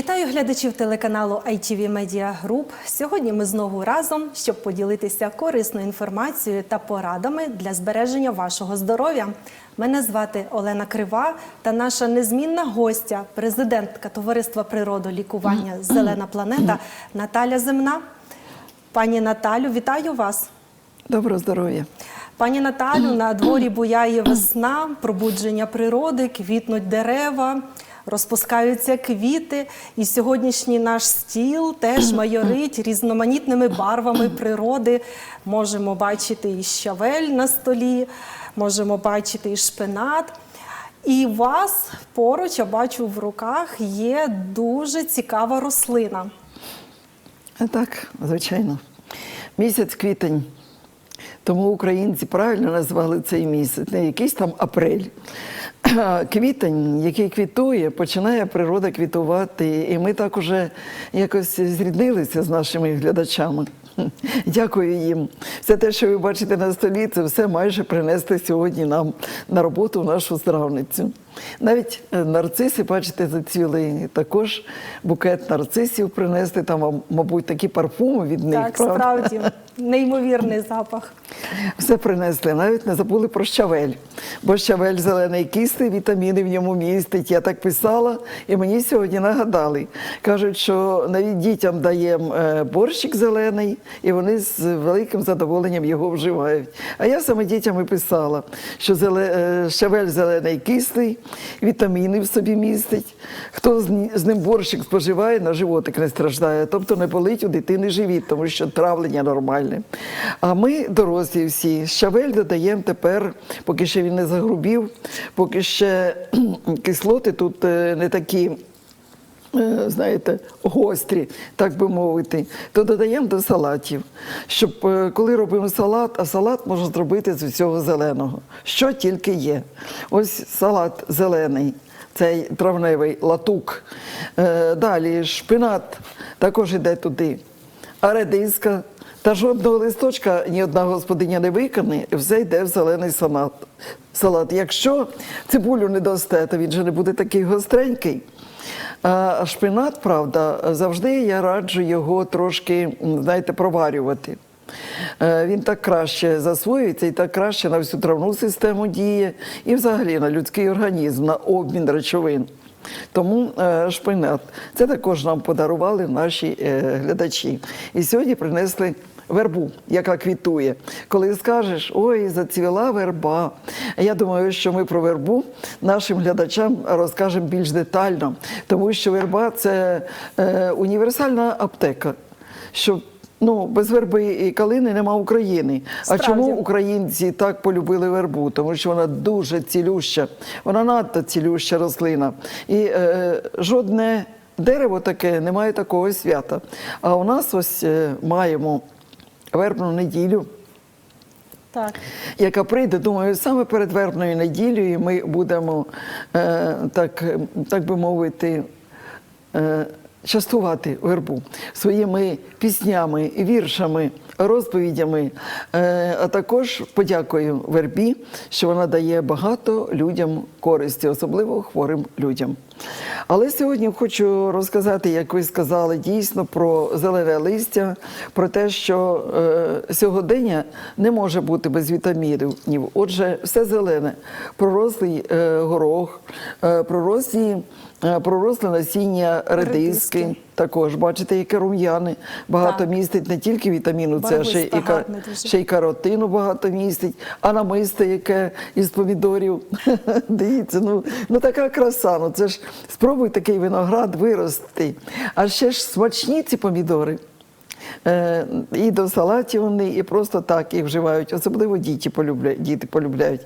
Вітаю глядачів телеканалу ITV Media Group. Сьогодні ми знову разом, щоб поділитися корисною інформацією та порадами для збереження вашого здоров'я. Мене звати Олена Крива та наша незмінна гостя, президентка Товариства природолікування Зелена планета Наталя Земна. Пані Наталю, вітаю вас. Доброго здоров'я. Пані Наталю, на дворі буяє весна, пробудження природи, квітнуть дерева, розпускаються квіти. І сьогоднішній наш стіл теж майорить різноманітними барвами природи. Можемо бачити і щавель на столі, можемо бачити і шпинат. І у вас поруч, я бачу в руках, є дуже цікава рослина. Так, звичайно. Місяць квітень. Тому українці правильно назвали цей місяць, не якийсь там апрель. Квітень, який квітує, починає природа квітувати. І ми так уже якось зріднилися з нашими глядачами. Дякую їм. Все те, що ви бачите на столі, це все майже принесли сьогодні нам на роботу в нашу здравницю. Навіть е, нарциси, бачите, зацвіли. Також букет нарцисів принесли, там, мабуть, такі парфуми від них. Так, правда? справді, неймовірний запах. Все принесли, навіть не забули про щавель. Бо щавель зелений кислий, вітаміни в ньому містить. Я так писала, і мені сьогодні нагадали. Кажуть, що навіть дітям даємо е, борщик зелений, і вони з великим задоволенням його вживають. А я саме дітям і писала, що е, щавель зелений кислий, вітаміни в собі містить. Хто з ним борщик споживає, на животик не страждає, тобто не болить у дитини живіт, тому що травлення нормальне. А ми, дорослі всі, щавель додаємо тепер, поки ще він не загрубів, поки ще кислоти тут е, не такі. е, Знаєте, гострі, так би мовити, то додаємо до салатів, щоб е, коли робимо салат, а салат можна зробити з усього зеленого, що тільки є. Ось салат зелений, цей травневий латук. Далі шпинат також йде туди, а редиска. Та жодного листочка ні одна господиня не викине, все йде в зелений салат. салат. Якщо цибулю не дасте, то він же не буде такий гостренький. А шпинат, правда, завжди я раджу його трошки, знаєте, проварювати. Е, Він так краще засвоюється і так краще на всю травну систему діє, і взагалі на людський організм, на обмін речовин. Тому е, шпинат. Це також нам подарували наші е, глядачі. І сьогодні принесли вербу, яка квітує. Коли скажеш, ой, зацвіла верба. Я думаю, що ми про вербу нашим глядачам розкажемо більш детально, тому що верба це е, універсальна аптека. Що Ну, без верби і калини нема України. Справді. А чому українці так полюбили вербу? Тому що вона дуже цілюща, вона надто цілюща рослина. І е, жодне дерево таке не має такого свята. А у нас ось е, маємо вербну неділю. Так. Яка прийде, думаю, саме перед вербною неділею ми будемо, е, так, так би мовити, е, частувати вербу своїми піснями, віршами, розповідями, е, а також подякую вербі, що вона дає багато людям користі, особливо хворим людям. Але сьогодні хочу розказати, як ви сказали, дійсно про зелене листя, про те, що е, сьогодення не може бути без вітамінів. Отже, все зелене, пророслий е, горох, е, пророслі, проросле насіння редиски. Також бачите, яке рум'яне багато Так. містить не тільки вітаміну, це ще, і ще й каротину багато містить, а намисто яке із помідорів. Дивіться, ну, ну така краса. Ну це ж спробуй такий виноград вирости. А ще ж смачні ці помідори. Е, і до салатів вони, і просто так їх вживають. Особливо діти полюбляють. Діти полюбляють.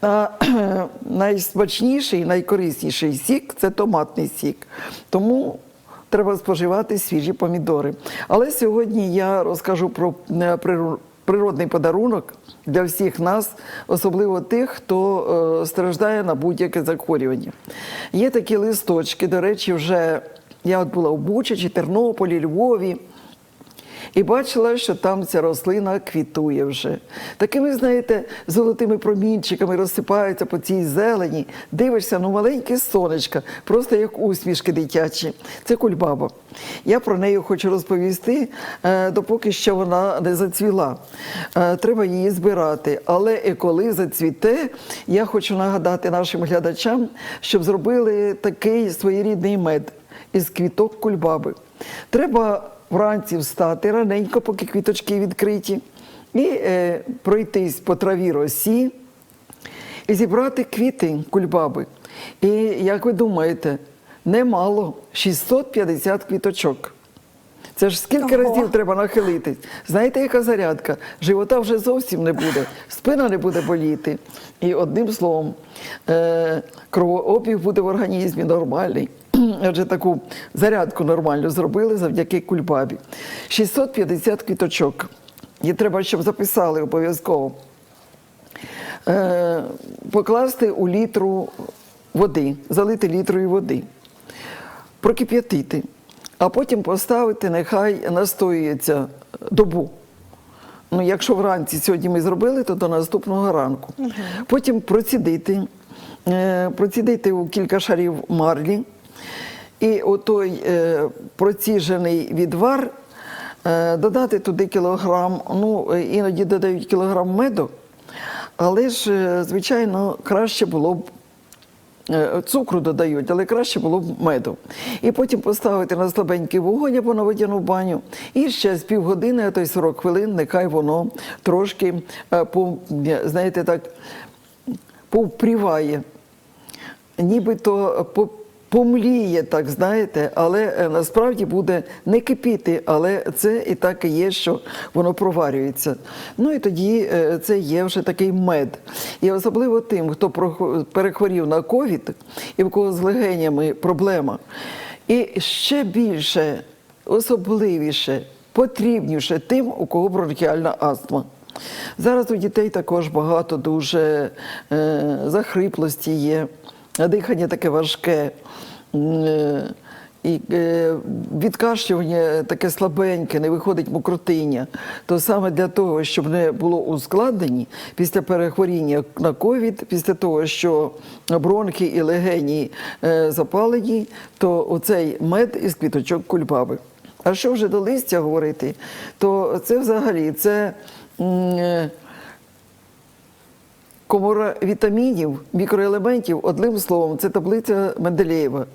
А найсмачніший, найкорисніший сік це томатний сік. Тому треба споживати свіжі помідори. Але сьогодні я розкажу про е, природний подарунок для всіх нас, особливо тих, хто е, страждає на будь-яке захворювання. Є такі листочки, до речі, вже я от була у Бучачі, Тернополі, Львові. І бачила, що там ця рослина квітує вже. Такими, знаєте, золотими промінчиками розсипаються по цій зелені. Дивишся, ну маленьке сонечко, просто як усмішки дитячі. Це кульбаба. Я про неї хочу розповісти, е, допоки що вона не зацвіла. Е, Треба її збирати. Але і коли зацвіте, я хочу нагадати нашим глядачам, щоб зробили такий своєрідний мед із квіток кульбаби. Треба вранці встати раненько, поки квіточки відкриті, і е, пройтись по траві росі і зібрати квіти кульбаби. І як ви думаєте, немало 650 квіточок. Це ж скільки Ого. разів треба нахилитись? Знаєте, яка зарядка? Живота вже зовсім не буде, спина не буде боліти. І одним словом, е, кровообіг буде в організмі нормальний. Адже таку зарядку нормально зробили завдяки кульбабі. 650 квіточок. І треба, щоб записали обов'язково. Е, покласти у літру води, залити літрою води, прокип'ятити, а потім поставити, нехай настоюється добу. Ну, якщо вранці сьогодні ми зробили, то до наступного ранку. Потім процідити, е, процідити у кілька шарів марлі. І отой е, проціжений відвар е, додати туди кілограм, ну іноді додають кілограм меду, але ж, звичайно, краще було б. Е, Цукру додають, але краще було б меду. І потім поставити на слабенький вогонь або на водяну баню. І ще з півгодини, а то й 40 хвилин, нехай воно трошки, е, знаєте, так, повпріває нібито помліє, так знаєте, але е, насправді буде не кипіти, але це і так і є, що воно проварюється. Ну і тоді е, це є вже такий мед. І особливо тим, хто перехворів на ковід і в кого з легенями проблема. І ще більше, особливіше, потрібніше тим, у кого бронхіальна астма. Зараз у дітей також багато дуже е, захриплості є, дихання таке важке. е, І е, відкашлювання таке слабеньке, не виходить мокротиння. То саме для того, щоб не було ускладнень після перехворіння на ковід, після того, що бронхи і легені е, запалені, то оцей мед із квіточок кульбаби. А що вже до листя говорити, то це взагалі це. Комора вітамінів, мікроелементів, одним словом, це таблиця Менделєєва.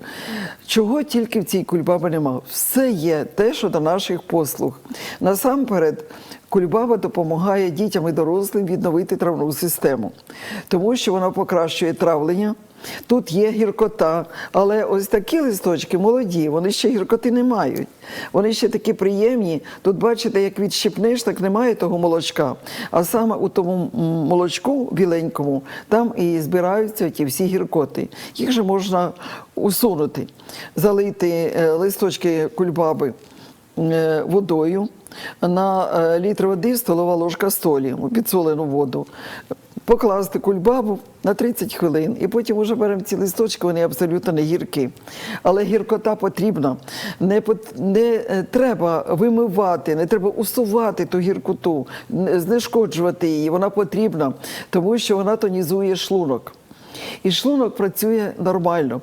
Чого тільки в цій кульбаби нема? Все є те, що до наших послуг. Насамперед, кульбаба допомагає дітям і дорослим відновити травну систему, тому що вона покращує травлення. Тут є гіркота, але ось такі листочки молоді, вони ще гіркоти не мають. Вони ще такі приємні. Тут бачите, як відщипнеш, так немає того молочка. А саме у тому молочку біленькому там і збираються ті всі гіркоти. Їх же можна усунути, залити е, листочки кульбаби е, водою. На е, літр води столова ложка солі, підсолену воду. Покласти кульбабу на 30 хвилин, і потім вже беремо ці листочки, вони абсолютно не гіркі. Але гіркота потрібна. Не, не е, треба вимивати, не треба усувати ту гіркоту, знешкоджувати її. Вона потрібна, тому що вона тонізує шлунок. І шлунок працює нормально.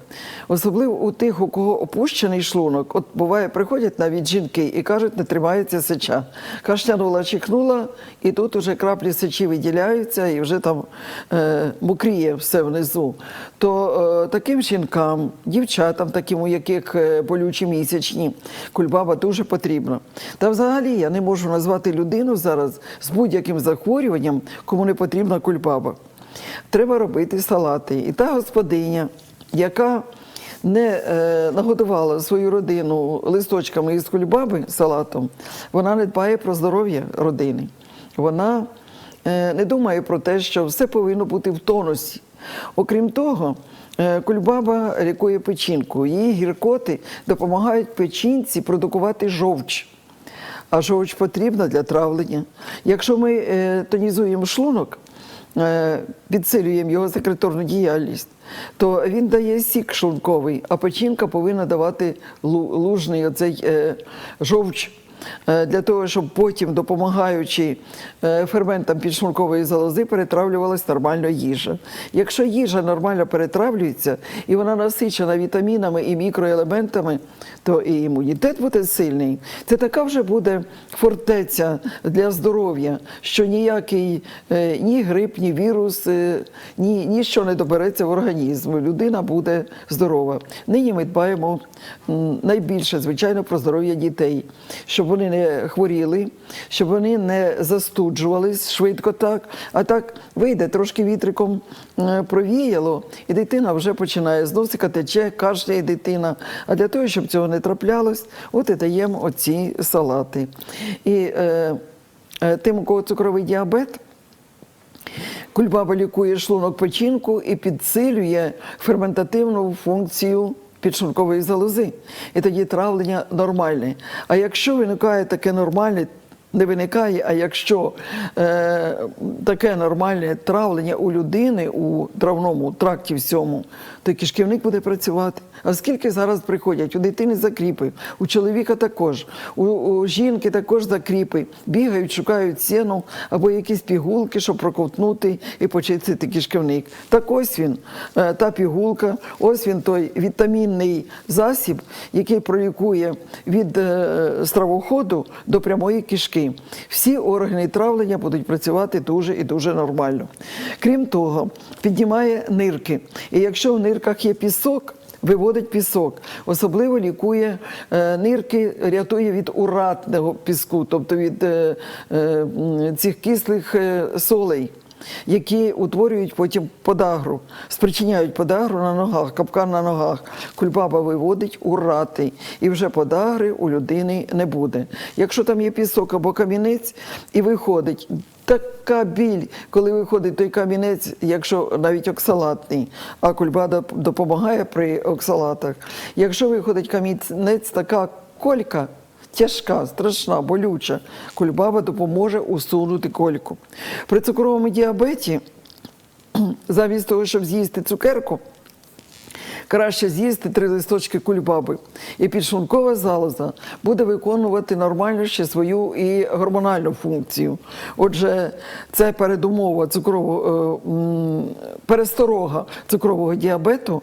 Особливо у тих, у кого опущений шлунок. От буває, приходять навіть жінки і кажуть, не тримається сеча. Кашлянула, чихнула, і тут уже краплі сечі виділяються, і вже там е, мокріє все внизу. То е, таким жінкам, дівчатам, таким, у яких е, болючі місячні, кульбаба дуже потрібна. Та взагалі я не можу назвати людину зараз з будь-яким захворюванням, кому не потрібна кульбаба. Треба робити салати. І та господиня, яка не е, нагодувала свою родину листочками із кульбаби салатом, вона не дбає про здоров'я родини. Вона е, не думає про те, що все повинно бути в тонусі. Окрім того, е, кульбаба лікує печінку. Її гіркоти допомагають печінці продукувати жовч. А жовч потрібна для травлення. Якщо ми е, тонізуємо шлунок, підсилюємо його секреторну діяльність, то він дає сік шлунковий, а печінка повинна давати лужний оцей е, жовч. Е, для того, щоб потім, допомагаючи е, ферментам підшлункової залози, перетравлювалась нормально їжа. Якщо їжа нормально перетравлюється і вона насичена вітамінами і мікроелементами, то і імунітет буде сильний. Це така вже буде фортеця для здоров'я, що ніякий е, ні грип, ні вірус, ні, ніщо не добереться в організм. Людина буде здорова. Нині ми дбаємо найбільше, звичайно, про здоров'я дітей, щоб вони не хворіли, щоб вони не застуджувались швидко так. А так вийде трошки вітриком е, провіяло, і дитина вже починає з носика тече, кашляє дитина. А для того, щоб цього не траплялось, от і даємо оці салати. І е, е, тим, у кого цукровий діабет. Кульбаба лікує шлунок печінку і підсилює ферментативну функцію підшлункової залози. І тоді травлення нормальне. А якщо виникає таке нормальне, не виникає, а якщо е, таке нормальне травлення у людини у травному тракті всьому, то кишківник буде працювати. А скільки зараз приходять? У дитини закріпи, у чоловіка також, у, у жінки також закріпи. Бігають, шукають сіну або якісь пігулки, щоб проковтнути і почистити кишківник. Так ось він, е, та пігулка, ось він той вітамінний засіб, який пролікує від е, стравоходу до прямої кишки. Всі органи травлення будуть працювати дуже і дуже нормально. Крім того, піднімає нирки. І якщо в нирках є пісок, Виводить пісок, особливо лікує е, нирки, рятує від уратного піску, тобто від е, е, цих кислих е, солей, які утворюють потім подагру, спричиняють подагру на ногах, капкан на ногах. Кульбаба виводить урати, і вже подагри у людини не буде. Якщо там є пісок або камінець, і виходить така біль, коли виходить той камінець, якщо навіть оксалатний, а кульбада допомагає при оксалатах. Якщо виходить камінець, така колька. Тяжка, страшна, болюча. Кульбаба допоможе усунути кольку. При цукровому діабеті, замість того, щоб з'їсти цукерку, краще з'їсти три листочки кульбаби. І підшлункова залоза буде виконувати нормально ще свою і гормональну функцію. Отже, це передумова цукрового е, пересторога цукрового діабету.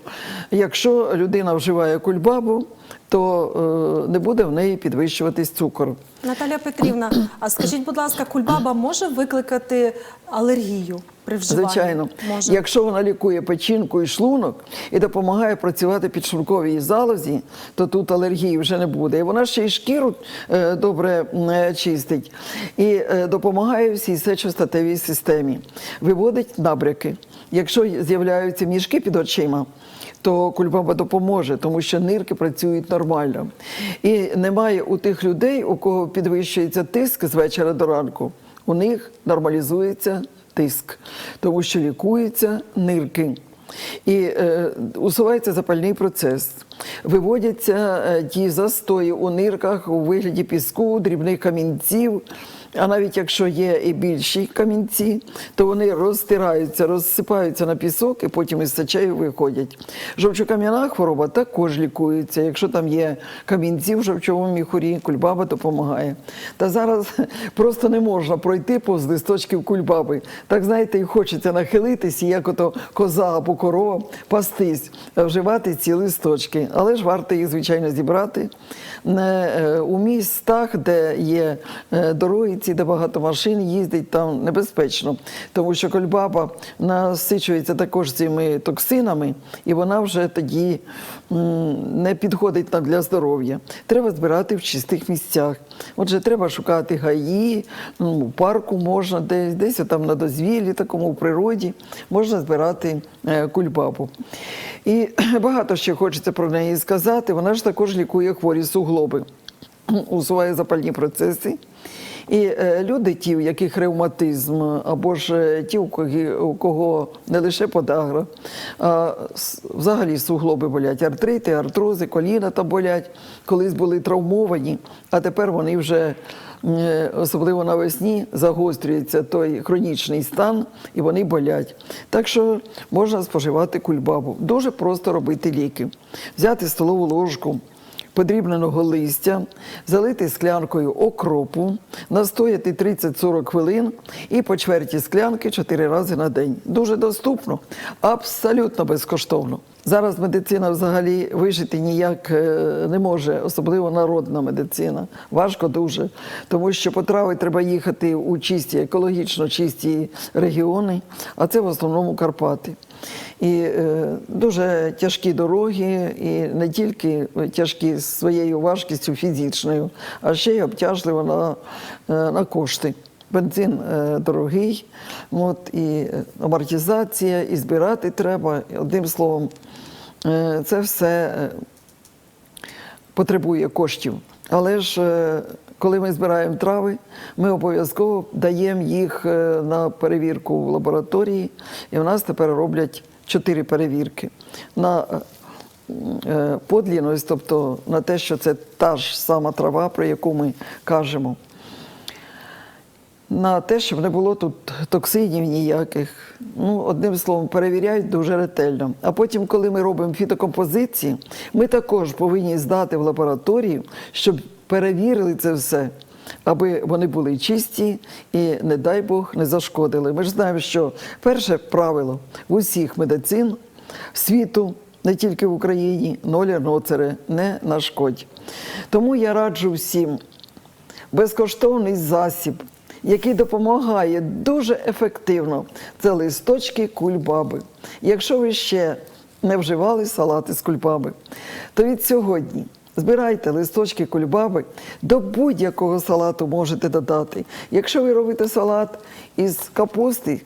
Якщо людина вживає кульбабу, то е, не буде в неї підвищуватись цукор. Наталя Петрівна, а скажіть, будь ласка, кульбаба може викликати алергію при вживанні? Звичайно, Може. якщо вона лікує печінку і шлунок і допомагає працювати підшлунковій залозі, то тут алергії вже не буде. І вона ще й шкіру е, добре е, чистить і е, допомагає всій сечостатевій системі, виводить набряки. Якщо з'являються мішки під очима, то кульбаба допоможе, тому що нирки працюють нормально. І немає у тих людей, у кого підвищується тиск з вечора до ранку, у них нормалізується тиск, тому що лікуються нирки. І е, усувається запальний процес. Виводяться е, ті застої у нирках у вигляді піску, дрібних камінців. А навіть якщо є і більші камінці, то вони розтираються, розсипаються на пісок і потім із сечею виходять. Жовчокам'яна хвороба також лікується. Якщо там є камінці в жовчовому міхурі, кульбаба допомагає. Та зараз просто не можна пройти повз листочків кульбаби. Так знаєте, і хочеться нахилитись, як ото коза або корова пастись, вживати ці листочки. Але ж варто їх, звичайно, зібрати не е, у містах, де є е, дороги, ці, де багато машин їздить, там небезпечно, тому що кольбаба насичується також цими токсинами, і вона вже тоді не підходить нам для здоров'я. Треба збирати в чистих місцях. Отже, треба шукати гаї, у парку можна, десь, десь там на дозвіллі, такому в природі, можна збирати е, кульбабу. І багато ще хочеться про неї сказати. Вона ж також лікує хворі суглоби, усуває запальні процеси. І е, люди, ті, у яких ревматизм, або ж е, ті, у кого, не лише подагра, а взагалі суглоби болять, артрити, артрози, коліна там болять, колись були травмовані, а тепер вони вже, е, особливо навесні, загострюється той хронічний стан, і вони болять. Так що можна споживати кульбабу. Дуже просто робити ліки. Взяти столову ложку подрібненого листя, залити склянкою окропу, настояти 30-40 хвилин і по чверті склянки 4 рази на день. Дуже доступно, абсолютно безкоштовно. Зараз медицина взагалі вижити ніяк е, не може, особливо народна медицина. Важко дуже, тому що по трави треба їхати у чисті, екологічно чисті регіони, а це в основному Карпати. І е, дуже тяжкі дороги, і не тільки тяжкі своєю важкістю фізичною, а ще й обтяжливо на, е, на кошти. Бензин е, дорогий, от, і амортизація, і збирати треба. Одним словом, це все е, потребує коштів. Але ж е, коли ми збираємо трави, ми обов'язково даємо їх е, на перевірку в лабораторії, і в нас тепер роблять чотири перевірки на е, подлінність, тобто на те, що це та ж сама трава, про яку ми кажемо. На те, щоб не було тут токсинів ніяких. Ну, одним словом, перевіряють дуже ретельно. А потім, коли ми робимо фітокомпозиції, ми також повинні здати в лабораторію, щоб перевірили це все, аби вони були чисті і, не дай Бог, не зашкодили. Ми ж знаємо, що перше правило в усіх медицин світу, не тільки в Україні, нолі ноцери, не нашкодь. Тому я раджу всім безкоштовний засіб, який допомагає дуже ефективно. Це листочки кульбаби. Якщо ви ще не вживали салати з кульбаби, то від сьогодні збирайте листочки кульбаби, до будь-якого салату можете додати. Якщо ви робите салат із капусти,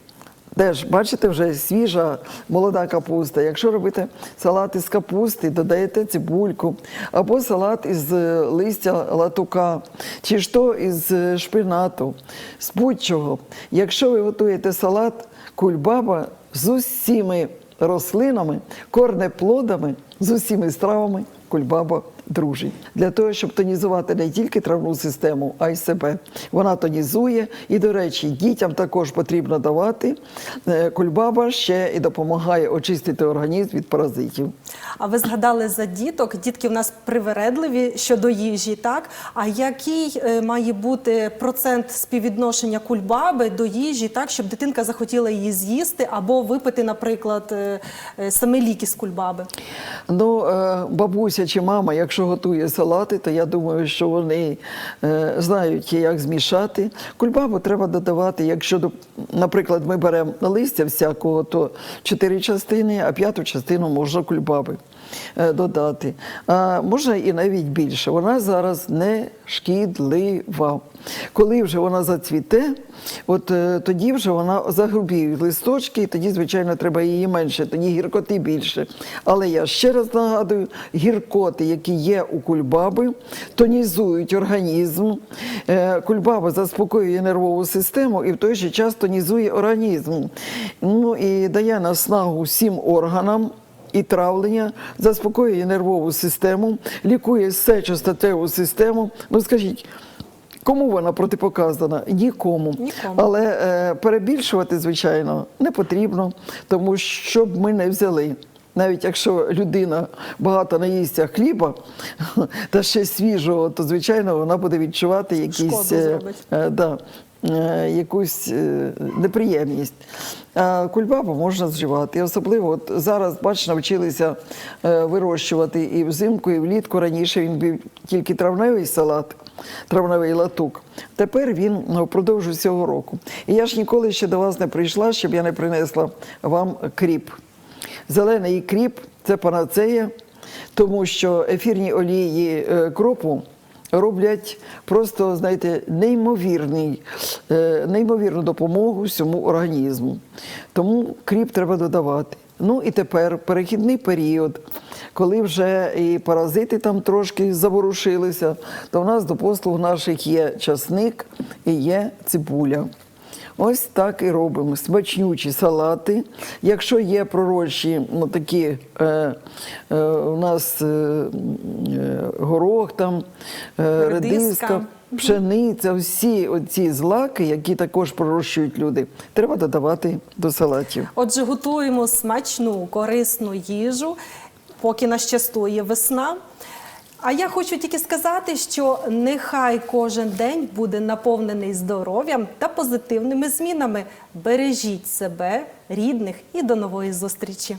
Теж, бачите, вже свіжа молода капуста. Якщо робите салат із капусти, додаєте цибульку, або салат із е, листя латука, чи то із е, шпинату, з будь-чого. Якщо ви готуєте салат кульбаба з усіми рослинами, корнеплодами, з усіми стравами, кульбаба дружить. Для того, щоб тонізувати не тільки травну систему, а й себе. Вона тонізує. І, до речі, дітям також потрібно давати. Е, Кульбаба ще і допомагає очистити організм від паразитів. А ви згадали за діток? Дітки в нас привередливі щодо їжі, так? А який е, має бути процент співвідношення кульбаби до їжі, так, щоб дитинка захотіла її з'їсти або випити, наприклад, е, саме ліки з кульбаби? Ну, бабуся чи мама, якщо готує салати, то я думаю, що вони е, знають, як змішати. Кульбабу треба додавати, якщо, наприклад, ми беремо листя всякого, то чотири частини, а п'яту частину можна кульбаби е, додати. А можна і навіть більше. Вона зараз не шкідлива. Коли вже вона зацвіте, от е, тоді вже вона загрубіють листочки, і тоді, звичайно, треба її менше, тоді гіркоти більше. Але я ще раз нагадую, гіркоти, які є у кульбаби, тонізують організм. Е, Кульбаба заспокоює нервову систему і в той же час тонізує організм. Ну і дає наснагу всім органам і травлення, заспокоює нервову систему, лікує сечостатеву систему. Ну скажіть. Кому вона протипоказана? Нікому. Нікому. Але е, перебільшувати, звичайно, не потрібно, тому що б ми не взяли. Навіть якщо людина багато наїсться хліба та ще свіжого, то звичайно вона буде відчувати якісь е, е, да, е, якусь е, неприємність. А кульбабу можна зживати. І особливо от зараз, бач, навчилися е, вирощувати і взимку, і влітку. Раніше він був тільки травневий салат, травневий латук. Тепер він ну, впродовж усього року. І я ж ніколи ще до вас не прийшла, щоб я не принесла вам кріп. Зелений кріп це панацея, тому що ефірні олії е, кропу роблять просто, знаєте, неймовірний, е, неймовірну допомогу всьому організму. Тому кріп треба додавати. Ну і тепер перехідний період, коли вже і паразити там трошки заворушилися, то в нас до послуг наших є часник і є цибуля. Ось так і робимо. Смачнючі салати. Якщо є пророчі, ну такі е, е, у нас е, е, горох, там, е, Редиска. редиска, пшениця, всі оці злаки, які також пророщують люди, треба додавати до салатів. Отже, готуємо смачну, корисну їжу, поки нас частує весна. А я хочу тільки сказати, що нехай кожен день буде наповнений здоров'ям та позитивними змінами. Бережіть себе, рідних і до нової зустрічі.